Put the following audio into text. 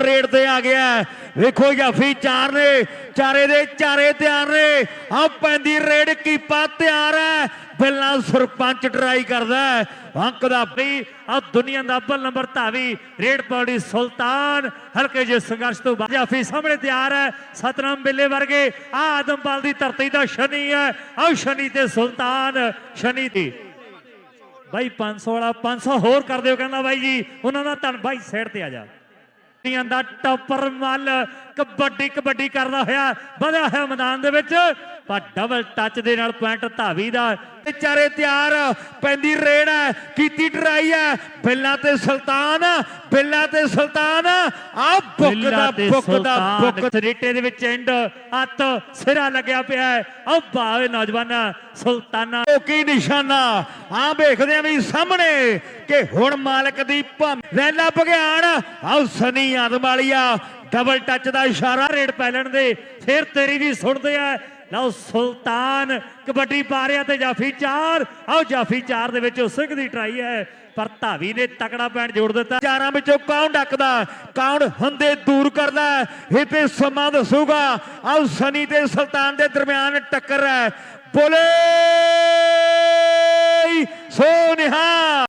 Raid ਤੇ ਆ ਗਿਆ। ਵੇਖੋ ਜਾਫੀ ਚਾਰ ਨੇ, ਚਾਰੇ ਦੇ ਚਾਰੇ ਤਿਆਰ ਨੇ। ਆ ਪੈਂਦੀ ਰੇਡ ਕੀਪਾ ਤਿਆਰ ਹੈ। ਬਿੱਲਾ ਸਰਪੰਚ ਟਰਾਈ ਕਰਦਾ ਅੰਕ ਦਾ ਵੀ ਆ ਦੁਨੀਆ ਦਾ ਅੱਵਲ ਨੰਬਰ ਧਾਵੀ, ਰੇਡ ਪਾਰਟੀ ਸੁਲਤਾਨ। ਹਲਕੇ ਜੇ ਸੰਘਰਸ਼ ਤੋਂ ਬਾਅਦ ਜਾਫੀ ਸਾਹਮਣੇ ਤਿਆਰ ਹੈ। ਸਤਨਾਮ ਬਿੱਲੇ ਵਰਗੇ ਆ ਆਦਮਪਾਲ ਦੀ ਧਰਤੀ ਦਾ ਸ਼ਨੀ ਹੈ। ਆ ਸ਼ਨੀ ਤੇ ਸੁਲਤਾਨ, ਸ਼ਨੀ ਦੀ। ਬਾਈ 500 ਵਾਲਾ 500 ਹੋਰ ਕਰ ਦਿਓ ਕਹਿੰਦਾ ਬਾਈ ਜੀ, ਉਹਨਾਂ ਦਾ ਧੰਨ ਬਾਈ ਸਾਈਡ ਤੇ ਆ ਜਾ। ਦੀਆਂ ਦਾ ਟੱਪਰ ਮੱਲ ਕਬੱਡੀ ਕਬੱਡੀ ਕਰਦਾ ਹੋਇਆ ਵਧਿਆ ਹੋਇਆ ਮੈਦਾਨ ਦੇ ਵਿੱਚ। ਪਰ ਡਬਲ ਟੱਚ ਦੇ ਨਾਲ ਪੁਆਇੰਟ ਧਾਵੀ ਦਾ ਚਾਰੇ ਤਿਆਰ ਪੈਂਦੀ ਰੇਡ ਹੈ ਕੀਤੀ ਟਰਾਈ ਹੈ। ਬਿੱਲਾ ਤੇ ਸੁਲਤਾਨ ਬਿੱਲਾ ਤੇ ਸੁਲਤਾਨ ਆ ਬੁੱਕ ਦਾ ਬੁੱਕ ਦਾ ਬੁੱਕ ਸਰੀਟੇ ਦੇ ਵਿੱਚ ਐਂਡ ਹੱਥ ਸਿਰਾ ਲੱਗਿਆ ਪਿਆ ਹੈ। ਆ ਬਾਵੇ ਨੌਜਵਾਨ ਸੁਲਤਾਨਾ। ਉਹ ਕੀ ਨਿਸ਼ਾਨਾ? ਆ ਵੇਖਦੇ ਆ ਵੀ ਸਾਹਮਣੇ ਕਿ ਹੁਣ ਮਾਲਕ ਦੀ ਭੰ ਰੈਲਾ ਭਗਿਆਣ ਆਉ ਸਨੀ ਆਦਮਾਲੀਆ ਡਬਲ ਟੱਚ ਦਾ ਇਸ਼ਾਰਾ ਰੇਡ ਪੈਲਣ ਦੇ। ਫਿਰ ਤੇਰੀ ਵੀ ਸੁਣਦੇ ਆ। ਲਓ ਸੁਲਤਾਨ ਕਬੱਡੀ ਪਾ ਰਿਹਾ ਤੇ ਜਾਫੀ ਚਾਰ। ਆਓ ਜਾਫੀ ਚਾਰ ਦੇ ਵਿੱਚ ਸਿੰਘ ਦੀ ਟਰਾਈ ਹੈ। ਪਰ ਧਾਵੀ ਨੇ ਤਕੜਾ ਪੈਣ ਜੋੜ ਦਿੱਤਾ। ਚਾਰਾਂ ਵਿੱਚੋਂ ਕੌਣ ਡੱਕਦਾ? ਕੌਣ ਹੰਦੇ ਦੂਰ ਕਰਦਾ? ਇਹ ਤੇ ਸਮਾਂ ਦੱਸੂਗਾ। ਆਓ ਸਨੀ ਤੇ ਸੁਲਤਾਨ ਦੇ ਦਰਮਿਆਨ ਟੱਕਰ ਹੈ। ਬੋਲੇ! ਸੋਨਿਹਾ